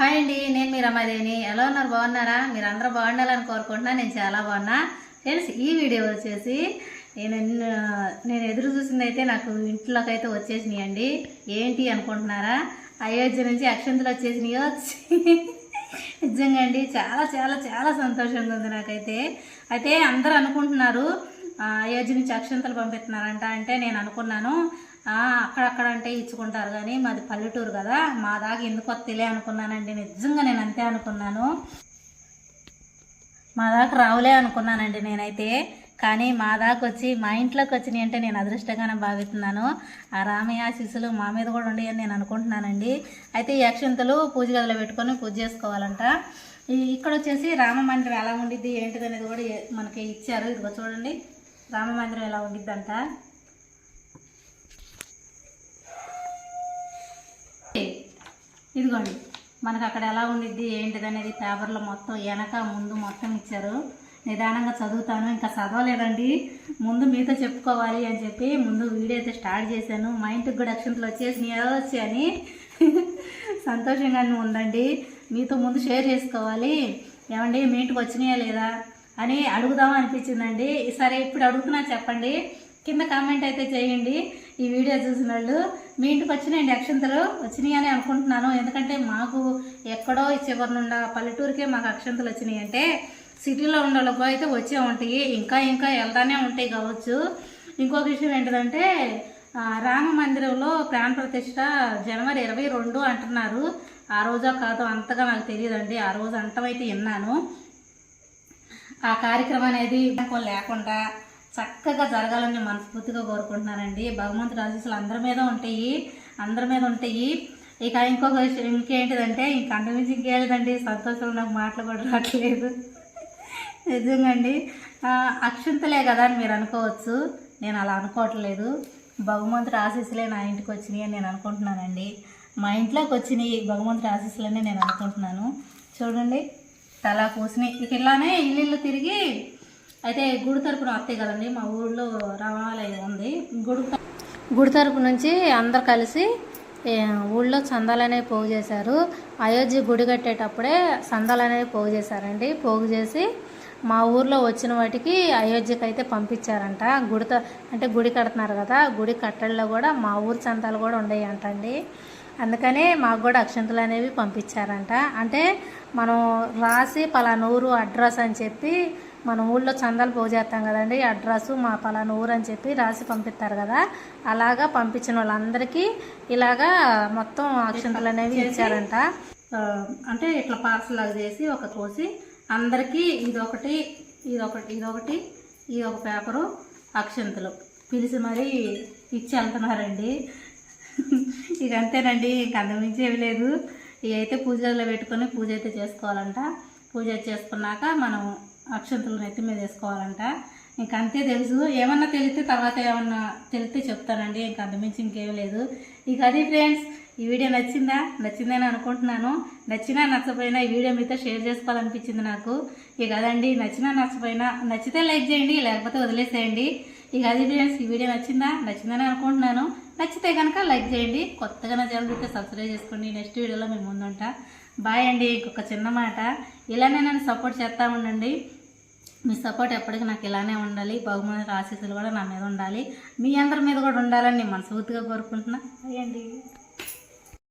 Hi అండి నేను మీ రమాదేవిని ఎలా ఉన్నారు? బాగున్నారా? మీరు అందరూ బాగుండాలని కోరుకుంటున్నా. నేను చాలా బాగున్నా. ఫ్రెండ్స్ ఈ వీడియో వచ్చేసి నేను నేను ఎదురు చూసింది అయితే నాకు ఇంట్లోకి అయితే వచ్చేసినాయి అండి. ఏంటి అనుకుంటున్నారా? అయోధ్య నుంచి అక్షంతులు వచ్చేసినాయో. నిజంగా అండి చాలా చాలా చాలా సంతోషంగా ఉంది నాకైతే. అయితే అందరూ అనుకుంటున్నారు ఆ, నుంచి అక్షంతలు పంపిస్తున్నారంట అంటే నేను అనుకున్నాను. అక్కడక్కడ అంటే ఇచ్చుకుంటారు కానీ మాది పల్లెటూరు కదా మా దాకా ఎందుకు వస్తలే అనుకున్నానండి. నిజంగా నేను అంతే అనుకున్నాను. మా దాకా రావులే అనుకున్నానండి నేనైతే. కానీ మా దాకా వచ్చి మా ఇంట్లోకి వచ్చినాయి అంటే నేను అదృష్టంగానే భావిస్తున్నాను. ఆ రామయ్య శిశులు మా మీద కూడా ఉండేయని నేను అనుకుంటున్నానండి. అయితే ఈ అక్షంతలు పూజ గదిలో పెట్టుకొని పూజ చేసుకోవాలంట. ఇక్కడ వచ్చేసి రామ మందిరం ఎలా ఉండిద్ది ఏంటిది అనేది కూడా మనకి ఇచ్చారు. ఇదిగో చూడండి. రామ మందిరం ఎలా ఉండిద్దంట? ఇదిగోండి మనకు అక్కడ ఎలా ఉండిద్ది ఏంటిది అనేది పేపర్లో మొత్తం వెనక ముందు మొత్తం ఇచ్చారు. నిదానంగా చదువుతాను ఇంకా చదవలేదండి. ముందు మీతో చెప్పుకోవాలి అని చెప్పి ముందు వీడియో అయితే స్టార్ట్ చేశాను. మా ఇంటికి కూడా అక్షంతలు వచ్చేసి వచ్చి అని సంతోషంగానే ఉందండి. మీతో ముందు షేర్ చేసుకోవాలి. ఏమండి మీ ఇంటికి వచ్చినాయా లేదా? అని అడుగుదాం అనిపించిందండి. సరే ఇప్పుడు అడుగుతున్నా చెప్పండి. కింద కామెంట్ అయితే చేయండి. ఈ వీడియో చూసిన వాళ్ళు మీ ఇంటికి వచ్చినాయండి అక్షంతలు? వచ్చినాయి అని అనుకుంటున్నాను. ఎందుకంటే మాకు ఎక్కడో చివరి నుండి పల్లెటూరుకే మాకు అక్షంతలు వచ్చినాయి అంటే సిటీలో ఉండే అయితే వచ్చే ఉంటాయి. ఇంకా ఇంకా వెళ్తానే ఉంటాయి కావచ్చు. ఇంకొక విషయం ఏంటంటే రామ మందిరంలో ప్రాణ ప్రతిష్ట జనవరి ఇరవై రెండు అంటున్నారు. ఆ రోజా కాదో అంతగా నాకు తెలియదండి. ఆ రోజు అంటమైతే విన్నాను. ఆ కార్యక్రమం అనేది లేకుండా చక్కగా జరగాలని మనస్ఫూర్తిగా కోరుకుంటున్నానండి. భగవంతుడు ఆశీస్సులు అందరి మీద ఉంటాయి. అందరి మీద ఉంటాయి. ఇక ఇంకొక విషయం ఇంకేంటిదంటే ఇంక అంతమించి ఇంకేదండి సంతోషంలో నాకు మాటలు కూడా రావట్లేదు. నిజంగా అండి అక్షంతలే కదా అని మీరు అనుకోవచ్చు. నేను అలా అనుకోవట్లేదు. భగవంతుడి ఆశీస్సులే నా ఇంటికి వచ్చినాయి అని నేను అనుకుంటున్నానండి. మా ఇంట్లోకి వచ్చినాయి భగవంతుడి ఆశీస్సులనే నేను అనుకుంటున్నాను. చూడండి. తలా కూసినాయి ఇక ఇలానే ఇల్లు ఇల్లు తిరిగి అయితే గుడి తరపున వస్తాయి కదండి మా ఊళ్ళో రవాణాలయం ఉంది. గుడి గుడి తరపు నుంచి అందరు కలిసి ఊళ్ళో చందాలు అనేవి పోగు చేశారు. అయోధ్య గుడి కట్టేటప్పుడే చందాలు అనేవి పోగు చేశారండి. పోగు చేసి మా ఊర్లో వచ్చిన వాటికి అయోధ్యకి అయితే పంపించారంట గుడితో అంటే గుడి కడుతున్నారు కదా గుడి కట్టడిలో కూడా మా ఊరు చందాలు కూడా ఉండేవి అంటండి అందుకనే మాకు కూడా అక్షంతలు అనేవి పంపించారంట. అంటే మనం రాసి పలానా ఊరు అడ్రస్ అని చెప్పి మన ఊళ్ళో చందాలు పోగు చేస్తాం కదండి అడ్రస్ మా పలానా ఊరు అని చెప్పి రాసి పంపిస్తారు కదా అలాగా పంపించిన వాళ్ళందరికీ ఇలాగా మొత్తం అక్షంతలు అనేవి ఇచ్చారంట. అంటే ఇట్లా పార్సల్ లాగా చేసి ఒక కోసి అందరికీ ఇదొకటి ఇదొకటి ఇదొకటి ఇది ఒక పేపరు అక్షంతలు. పిలిచి మరీ ఇచ్చి వెళ్తున్నారండి ఇక అంతేనండి ఇంక అంతమించి ఏమి లేదు. ఇవి అయితే పూజలో పెట్టుకొని పూజ అయితే చేసుకోవాలంట. పూజ చేసుకున్నాక మనం అక్షంతులు నెత్తి మీద వేసుకోవాలంట. ఇంక అంతే తెలుసు. ఏమన్నా తెలిస్తే తర్వాత ఏమన్నా తెలిస్తే చెప్తానండి. ఇంక అంతమించి ఇంకేం లేదు. ఇక అది ఫ్రెండ్స్ ఈ వీడియో నచ్చిందా? నచ్చిందని అనుకుంటున్నాను. నచ్చినా నచ్చపోయినా ఈ వీడియో మీతో షేర్ చేసుకోవాలనిపించింది నాకు. ఇక అదండి నచ్చినా నచ్చపోయినా నచ్చితే లైక్ చేయండి లేకపోతే వదిలేసేయండి. ఇక అది ఫ్రెండ్స్ ఈ వీడియో నచ్చిందా? నచ్చిందని అనుకుంటున్నాను. నచ్చితే కనుక లైక్ చేయండి. కొత్తగా నా ఛానల్ అయితే సబ్స్క్రైబ్ చేసుకోండి. నెక్స్ట్ వీడియోలో మేము ముందుంటా. బాయ్ అండి. ఇంకొక చిన్న మాట. ఇలానే నన్ను సపోర్ట్ చేస్తూ ఉండండి. మీ సపోర్ట్ ఎప్పటికీ నాకు ఇలానే ఉండాలి. బహుమతి ఆశీస్సులు కూడా నా మీద ఉండాలి. మీ అందరి మీద కూడా ఉండాలని నేను మనస్ఫూర్తిగా కోరుకుంటున్నా. అయ్యండి అండి.